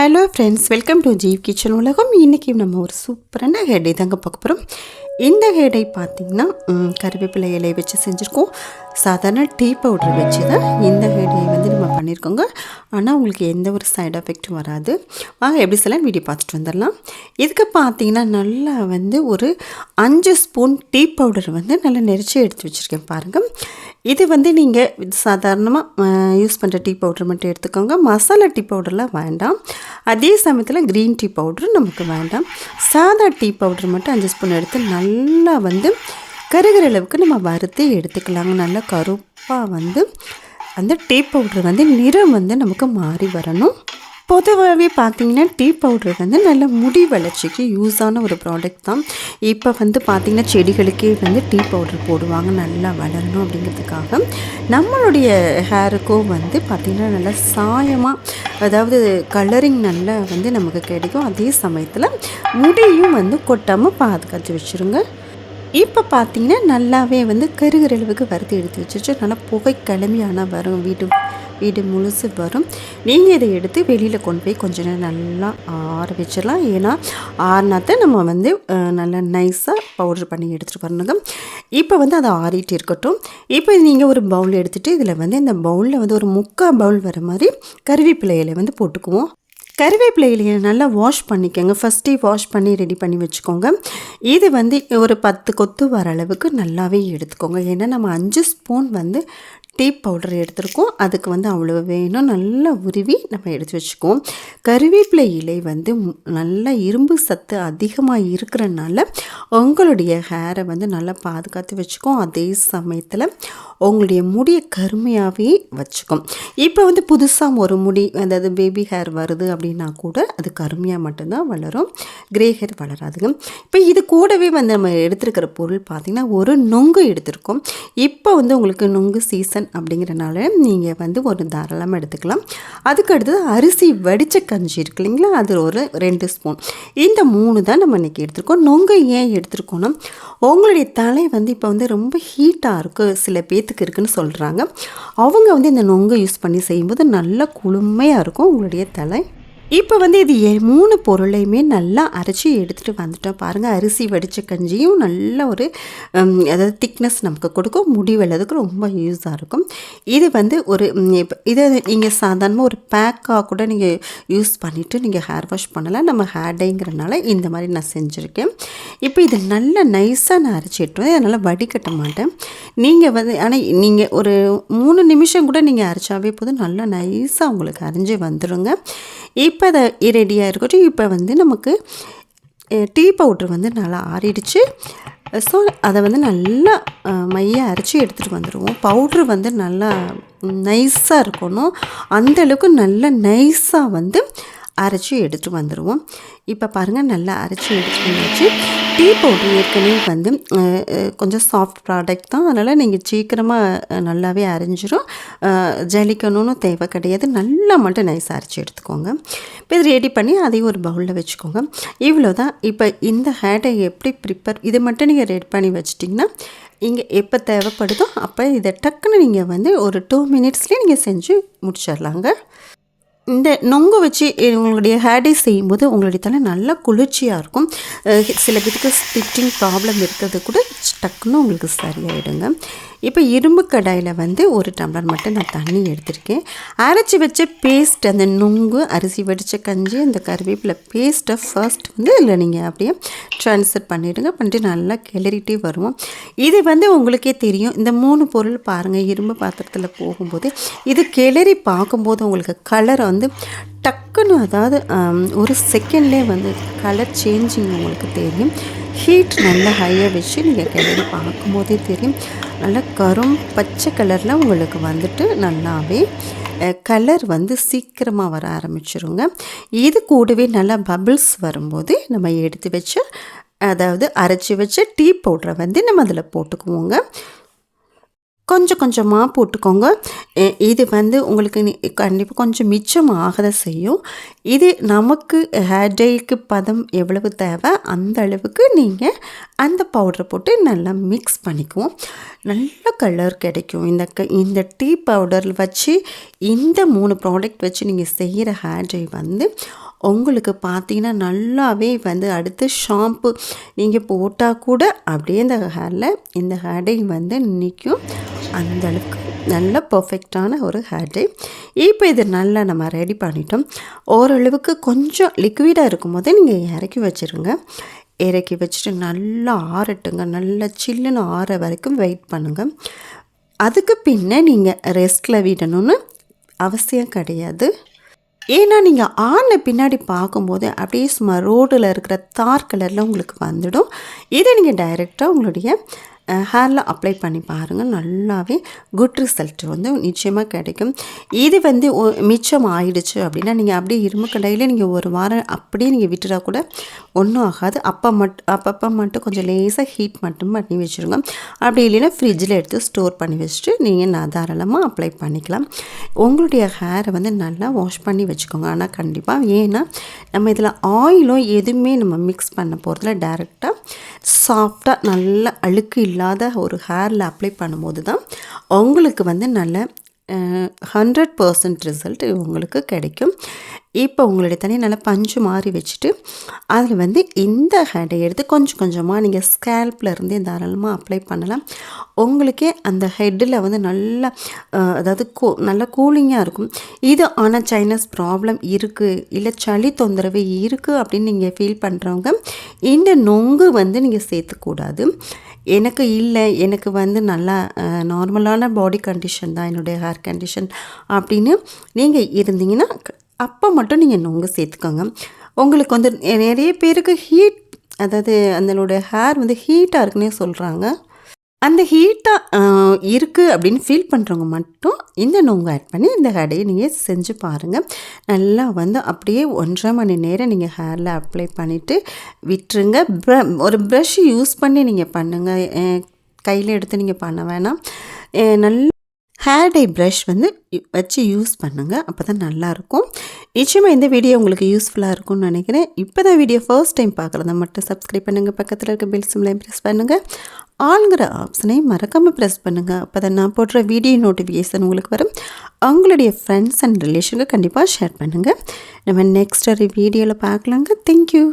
Hello friends welcome to Jeev kitchen உலகம் இன்றைக்கி நம்ம ஒரு சூப்பரான ஹேடை தாங்க பார்க்க போகிறோம் இந்த ஹேடை பார்த்திங்கன்னா கருவேப்பிலை இலையை வச்சு செஞ்சுருக்கோம். சாதாரண டீ பவுடர் வச்சு தான் இந்த ஹெடையை வந்து நம்ம பண்ணியிருக்கோங்க. ஆனால் உங்களுக்கு எந்த ஒரு சைடு எஃபெக்ட்டும் வராது. வாங்க எப்படி சொல்லலாம் வீடியோ பார்த்துட்டு வந்துடலாம். இதுக்கு பார்த்தீங்கன்னா நல்லா வந்து ஒரு அஞ்சு ஸ்பூன் டீ பவுடர் வந்து நல்லா நெரிச்சு எடுத்து வச்சுருக்கேன் பாருங்கள் இது வந்து நீங்கள் சாதாரணமாக யூஸ் பண்ணுற டீ பவுடர் மட்டும் எடுத்துக்கோங்க. மசாலா டீ பவுடர்லாம் வேண்டாம். அதே சமயத்தில் க்ரீன் டீ பவுடர் நமக்கு வேண்டாம். சாதா டீ பவுடர் மட்டும் அஞ்சு ஸ்பூன் எடுத்து நல்லா வந்து கருகிற அளவுக்கு நம்ம வறுத்து எடுத்துக்கலாங்க. நல்லா கருப்பாக வந்து அந்த டீ பவுடர் வந்து நிறம் வந்து நமக்கு மாறி வரணும். பொதுவாகவே பார்த்தீங்கன்னா டீ பவுடர் வந்து நல்ல முடி வளர்ச்சிக்கு யூஸான ஒரு ப்ராடக்ட் தான். இப்போ வந்து பார்த்திங்கன்னா செடிகளுக்கே வந்து டீ பவுடர் போடுவாங்க. நல்லா வளரணும் அப்படிங்கிறதுக்காக. நம்மளுடைய ஹேருக்கும் வந்து பார்த்திங்கன்னா நல்லா சாயமாக அதாவது கலரிங் நல்லா வந்து நமக்கு கிடைக்கும். அதே சமயத்தில் முடியும் வந்து கொட்டாமல் பாதுகாத்து வச்சுருங்க. இப்போ பார்த்தீங்கன்னா நல்லாவே வந்து கருகிற அளவுக்கு வறுத்து எடுத்து வச்சுட்டு நல்லா புகை கிளம்பி ஆனால் வரும். வீடு வீடு முழுசு வரும். நீங்கள் இதை எடுத்து வெளியில் கொண்டு போய் கொஞ்ச நேரம் நல்லா ஆற வச்சிடலாம். ஏன்னா ஆறினாத்த நம்ம வந்து நல்லா நைஸாக பவுடர் பண்ணி எடுத்துகிட்டு வரணுங்க. இப்போ வந்து அதை ஆறிட்டு இருக்கட்டும். இப்போ நீங்கள் ஒரு பவுல் எடுத்துகிட்டு இதில் வந்து இந்த பவுலில் வந்து ஒரு முக்கால் பவுல் வர மாதிரி கருவேப்பிலையில வந்து போட்டுக்குவோம். கருவேப்பிலையில நல்லா வாஷ் பண்ணிக்கோங்க. ஃபஸ்ட்டே வாஷ் பண்ணி ரெடி பண்ணி வச்சுக்கோங்க. இது வந்து ஒரு பத்து கொத்து வர அளவுக்கு நல்லாவே எடுத்துக்கோங்க. ஏன்னா நம்ம அஞ்சு ஸ்பூன் வந்து டீ பவுடர் எடுத்திருக்கோம். அதுக்கு வந்து அவ்வளோ வேணும். நல்லா உருவி நம்ம எடுத்து வச்சுக்குவோம். கருவேப்பிலை இலை வந்து நல்லா இரும்பு சத்து அதிகமாக இருக்கிறனால உங்களுடைய ஹேரை வந்து நல்லா பாதுகாத்து வச்சுக்கும். அதே சமயத்தில் உங்களுடைய முடியை கருமையாகவே வச்சுக்கும். இப்போ வந்து புதுசாக ஒரு முடி அதாவது பேபி ஹேர் வருது அப்படின்னா கூட அது கருமையாக மட்டும்தான் வளரும். கிரே ஹேர் வளராதுங்க. இப்போ இது கூடவே வந்து நம்ம எடுத்துருக்கிற பொருள் பார்த்திங்கன்னா ஒரு நொங்கு எடுத்திருக்கோம். இப்போ வந்து உங்களுக்கு நொங்கு சீசன் அப்படிங்கிறனால நீங்கள் வந்து ஒரு தாராளமாக எடுத்துக்கலாம். அதுக்கு அடுத்தது அரிசி வடித்த கஞ்சி இருக்கு இல்லைங்களா? அது ஒரு ரெண்டு ஸ்பூன். இந்த மூணு தான் நம்ம இன்றைக்கி எடுத்துருக்கோம். நொங்க ஏன் எடுத்துருக்கோன்னா உங்களுடைய தலை வந்து இப்போ வந்து ரொம்ப ஹீட்டாக இருக்குது சில பேத்துக்கு இருக்குதுன்னு சொல்கிறாங்க அவங்க வந்து இந்த நொங்கை யூஸ் பண்ணி செய்யும்போது நல்லா குளுமையாக இருக்கும். உங்களுடைய தலை இப்போ வந்து இது எ- மூணு பொருளையுமே நல்லா அரைச்சி எடுத்துகிட்டு வந்துட்டோம். பாருங்கள் அரிசி வடித்த கஞ்சியும் நல்ல ஒரு அதாவது திக்னஸ் நமக்கு கொடுக்கும். முடி வெள்ளதுக்கு ரொம்ப யூஸாக இருக்கும். இது வந்து ஒரு இதை நீங்கள் சாதாரணமாக ஒரு பேக்காக கூட நீங்கள் யூஸ் பண்ணிவிட்டு நீங்கள் ஹேர் வாஷ் பண்ணலாம். நம்ம ஹேர் டேங்கிறனால இந்த மாதிரி நான் செஞ்சுருக்கேன். இப்போ இது நல்லா நைஸாக நான் அரைச்சி எடுத்துவேன் அதனால் வடிகட்ட மாட்டேன். நீங்கள் வந்து ஆனால் நீங்கள் ஒரு மூணு நிமிஷம் கூட நீங்கள் அரைச்சாவே போதும். நல்லா நைஸாக உங்களுக்கு அரைஞ்சு வந்துடுங்க இப்போ அதை ரெடியாக இருக்கட்டும் இப்போ வந்து நமக்கு டீ பவுட்ரு வந்து நல்லா ஆறிடுச்சு. ஸோ அதை வந்து நல்லா அஹ், மைய அரைச்சி எடுத்துகிட்டு வந்துடுவோம் பவுட்ரு வந்து நல்லா நைஸாக இருக்கணும். அந்தளவுக்கு நல்லா நைஸாக வந்து அரைச்சி எடுத்துகிட்டு வந்துடுவோம் இப்போ பாருங்கள் நல்லா அரைச்சி எடுத்துட்டு வந்துச்சு. டீ பவுட்ரு ஏற்கனவே வந்து கொஞ்சம் சாஃப்ட் ப்ராடக்ட் தான். அதனால் நீங்கள் சீக்கிரமாக நல்லாவே அரைஞ்சிரும். ஜலிக்கணும்னு தேவை கிடையாது. நல்லா மட்டும் நைஸ் அரைச்சி எடுத்துக்கோங்க. இப்போ இது ரெடி பண்ணி அதையும் ஒரு பவுலில் வச்சுக்கோங்க. இவ்வளோ தான் இப்போ இந்த ஹேட்டை எப்படி ப்ரிப்பேர் இது மட்டும் நீங்கள் ரெடி பண்ணி வச்சிட்டிங்கன்னா இங்கே எப்போ தேவைப்படுதோ அப்போ இதை டக்குன்னு நீங்கள் வந்து ஒரு டூ மினிட்ஸ்லேயே நீங்கள் செஞ்சு முடிச்சிடலாங்க. இந்த நொங்கு வச்சு உங்களுடைய ஹேர் டே செய்யும்போது உங்களுடைய தலை நல்லா குளிர்ச்சியாக இருக்கும். சில பேருக்கு ஸ்டிச்சிங் ப்ராப்ளம் இருக்கிறது கூட டக்குன்னு உங்களுக்கு சரியாயிடுங்க. இப்போ இரும்பு கடாயில் வந்து ஒரு டம்ளர் மட்டும் நான் தண்ணி எடுத்திருக்கேன். அரைச்சி வச்ச பேஸ்ட் அந்த நுங்கு அரிசி வடித்த கஞ்சி இந்த கருவேப்பிலை பேஸ்ட்டை ஃபர்ஸ்ட் வந்து இதில் நீங்கள் அப்படியே ட்ரான்ஸ்ஃபர் பண்ணிவிடுங்க பண்ணிட்டு நல்லா கிளறிட்டே வருவோம். இது வந்து உங்களுக்கே தெரியும். இந்த மூணு பொருள் பாருங்கள் இரும்பு பாத்திரத்தில் போகும்போது இது கிளறி பார்க்கும்போது உங்களுக்கு கலர் வந்து டக்குன்னு அதாவது ஒரு செகண்ட்லேயே வந்து கலர் சேஞ்சிங் உங்களுக்கு தெரியும். ஹீட் நல்லா ஹையாக வச்சு நீங்கள் கிளறி பார்க்கும்போதே தெரியும். நல்லா கரும் பச்சை கலரில் உங்களுக்கு வந்துட்டு நல்லாவே கலர் வந்து சீக்கிரமாக வர ஆரம்பிச்சிருங்க. இது கூடவே நல்லா பபிள்ஸ் வரும்போது நம்ம எடுத்து வச்சு அதாவது அரைச்சி வச்ச டீ பவுடரை வந்து நம்ம அதில் போட்டுக்குவோங்க. கொஞ்சம் கொஞ்சமாக போட்டுக்கோங்க. இது வந்து உங்களுக்கு கண்டிப்பாக கொஞ்சம் மிச்சம் ஆகத செய்யும். இது நமக்கு ஹேர் டேக்கு பதம் எவ்வளவு தேவை அந்த அளவுக்கு நீங்கள் அந்த பவுடரை போட்டு நல்லா மிக்ஸ் பண்ணிக்குவோம். நல்ல கலர் கிடைக்கும். இந்த க இந்த டீ பவுடரில் வச்சு இந்த மூணு ப்ராடக்ட் வச்சு நீங்கள் செய்கிற ஹேர் டை வந்து உங்களுக்கு பார்த்தீங்கன்னா நல்லாவே வந்து அடுத்து ஷாம்பு நீங்கள் போட்டால் கூட அப்படியே இந்த ஹேரில் இந்த ஹேடை வந்து நிற்கும் அந்தளவுக்கு நல்ல பர்ஃபெக்டான ஒரு ஹேர் டை இப்போ இது நல்லா நம்ம ரெடி பண்ணிட்டோம். ஓரளவுக்கு கொஞ்சம் லிக்விடாக இருக்கும் போதே நீங்கள் இறக்கி வச்சுருங்க. இறக்கி வச்சுட்டு நல்லா ஆறட்டுங்க. நல்லா சில்லுன்னு ஆற வரைக்கும் வெயிட் பண்ணுங்கள் அதுக்கு பின்ன நீங்கள் ரெஸ்ட்டில் விடணும்னு அவசியம் கிடையாது. ஏன்னா நீங்கள் ஆன பின்னாடி பார்க்கும்போது அப்படியே சும்மா ரோடில் இருக்கிற தார் கலரில் உங்களுக்கு வந்துடும். இதை நீங்கள் டைரெக்டாக உங்களுடைய ஹேரில் அப்ளை பண்ணி பாருங்கள் நல்லாவே குட் ரிசல்ட் வந்து நிச்சயமாக கிடைக்கும். இது வந்து மிச்சம் ஆயிடுச்சு அப்படின்னா நீங்கள் அப்படியே இரும்பு கடையில் நீங்கள் ஒரு வாரம் அப்படியே நீங்கள் விட்டுறா கூட ஒன்றும் ஆகாது. அப்போ மட்டும் அப்பப்போ மட்டும் கொஞ்சம் லேசாக ஹீட் மட்டும் பண்ணி வச்சுருங்க. அப்படி இல்லைன்னா ஃப்ரிட்ஜில் எடுத்து ஸ்டோர் பண்ணி வச்சுட்டு நீங்கள் நான் தாராளமாக அப்ளை பண்ணிக்கலாம். உங்களுடைய ஹேரை வந்து நல்லா வாஷ் பண்ணி வச்சுக்கோங்க. ஆனால் கண்டிப்பாக ஏன்னா நம்ம இதில் ஆயிலும் எதுவுமே நம்ம மிக்ஸ் பண்ண போகிறதுல டேரெக்டாக சாஃப்டாக நல்லா அழுக்கு இல்லை இல்லாத ஒரு ஹேரில் அப்ளை பண்ணும்போது தான் உங்களுக்கு வந்து நல்ல ஹண்ட்ரட் பர்சன்ட் ரிசல்ட் உங்களுக்கு கிடைக்கும். இப்போ உங்களுடைய தண்ணி நல்லா பஞ்சு மாறி வச்சுட்டு அதில் வந்து இந்த ஹெட்டை எடுத்து கொஞ்சம் கொஞ்சமாக நீங்கள் ஸ்கேல்ப்லருந்தே தாராளமாக அப்ளை பண்ணலாம். உங்களுக்கே அந்த ஹெட்டில் வந்து நல்லா அதாவது கூ நல்லா கூலிங்காக இருக்கும். இது ஆனால் சைனஸ் ப்ராப்ளம் இருக்குது இல்லை சளி தொந்தரவு இருக்குது அப்படின்னு நீங்கள் ஃபீல் பண்ணுறவங்க இந்த நொங்கு வந்து நீங்கள் சேர்த்துக்கூடாது. எனக்கு இல்லை எனக்கு வந்து நல்லா நார்மலான பாடி கண்டிஷன் தான் என்னுடைய ஹேர் கண்டிஷன் அப்படின்னு நீங்கள் இருந்தீங்கன்னா அப்போ மட்டும் நீங்கள் நொங்கு சேர்த்துக்கோங்க. உங்களுக்கு வந்து நிறைய பேருக்கு ஹீட் அதாவது அதனுடைய ஹேர் வந்து ஹீட்டாக இருக்குன்னே சொல்கிறாங்க அந்த ஹீட்டாக இருக்குது அப்படின்னு ஃபீல் பண்ணுறவங்க மட்டும் இந்த நொங்கு ஆட் பண்ணி இந்த ஹேடையை நீங்கள் செஞ்சு பாருங்கள் நல்லா வந்து அப்படியே ஒன்றரை மணி நேரம் நீங்கள் ஹேரில் அப்ளை பண்ணிவிட்டு விட்டுருங்க. ப்ர ஒரு ப்ரஷ் யூஸ் பண்ணி நீங்கள் பண்ணுங்கள் கையில் எடுத்து நீங்கள் பண்ண வேணாம். நல்ல ஹேர் டை ப்ரஷ் வந்து வச்சு யூஸ் பண்ணுங்கள் அப்போ தான் நல்லாயிருக்கும் நிச்சயமாக இந்த வீடியோ உங்களுக்கு யூஸ்ஃபுல்லாக இருக்கும்னு நினைக்கிறேன். இப்போ தான் வீடியோ ஃபர்ஸ்ட் டைம் பார்க்குறத மட்டும் சப்ஸ்கிரைப் பண்ணுங்கள் பக்கத்தில் இருக்க பெல் சிம்லையும் ப்ரெஸ் பண்ணுங்கள் ஆளுங்கிற ஆப்ஷனையும் மறக்காமல் ப்ரெஸ் பண்ணுங்கள் அப்போ தான் நான் போடுற வீடியோ நோட்டிஃபிகேஷன் உங்களுக்கு வரும். அவங்களுடைய ஃப்ரெண்ட்ஸ் அண்ட் ரிலேஷனுக்கு கண்டிப்பாக ஷேர் பண்ணுங்கள் நம்ம நெக்ஸ்ட் ஒரு வீடியோவில் பார்க்கலாங்க. தேங்க்யூ